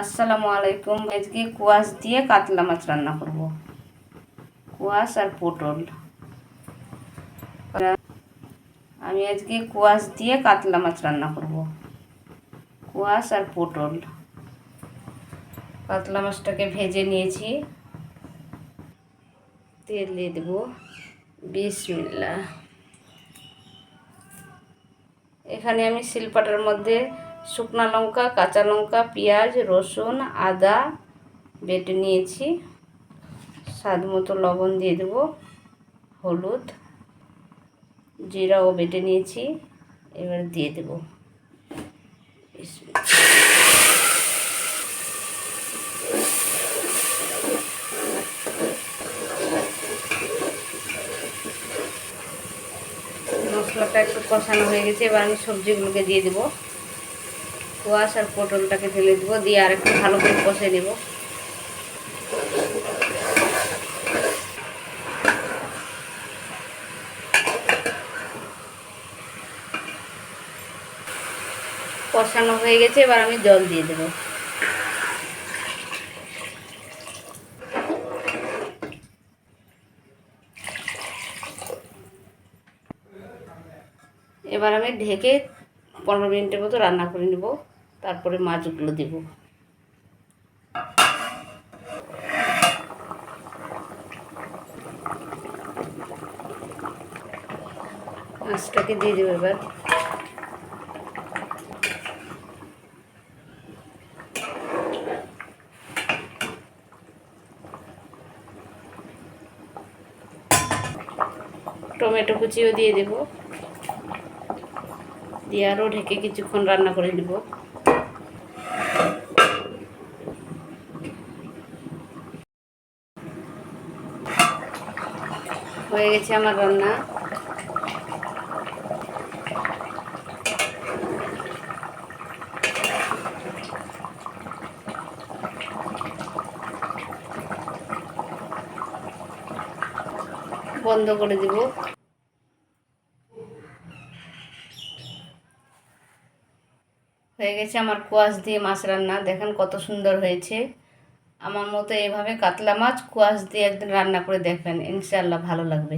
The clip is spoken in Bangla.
আসসালামু আলাইকুম। আজকে কুয়াশ দিয়ে কাতলা মাছ রান্না করব। কুয়াশ আর পটল। আমি আজকে কুয়াশ দিয়ে কাতলা মাছ রান্না করব। কুয়াশ আর পটল। কাতলা মাছটাকে ভেজে নিয়েছি। তেল দিয়ে দেবো। বিসমিল্লা এখানে আমি শিলপাটার মধ্যে শুকনো লঙ্কা, কাঁচা লঙ্কা, পেঁয়াজ, রসুন, আদা বেটে নিয়েছি। স্বাদ মতো লবণ দিয়ে দেবো, হলুদ, জিরাও বেটে নিয়েছি, এবার দিয়ে দেবো। মশলাটা একটু কষানো হয়ে গেছে, এবার আমি সবজিগুলোকে দিয়ে দেবো। কোয়াশ আর পটলটাকে ঢেলে দেবো, দিয়ে আর একটু ভালো করে কষে নেব। কষানো হয়ে গেছে, এবার আমি জল দিয়ে দেবো। এবার আমি ঢেকে পনেরো মিনিটের মতো রান্না করে নেব। তারপরে মাছগুলো দেব। মাছটাকে দিয়ে দেবো এবার। টমেটো কুচিও দিয়ে দেবো। দিয়ে আরও ঢেকে কিছুক্ষণ রান্না করে নেব। হয়ে গেছে আমার রান্না। বন্ধ করে দিব। হয়ে গেছে আমার কোয়াশ দিয়ে মাছ রান্না। দেখেন কত সুন্দর হয়েছে। আমার মতো এভাবে কাতলা মাছ কুয়াশ দিয়ে একদিন রান্না করে দেখবেন। ইনশাল্লাহ ভালো লাগবে।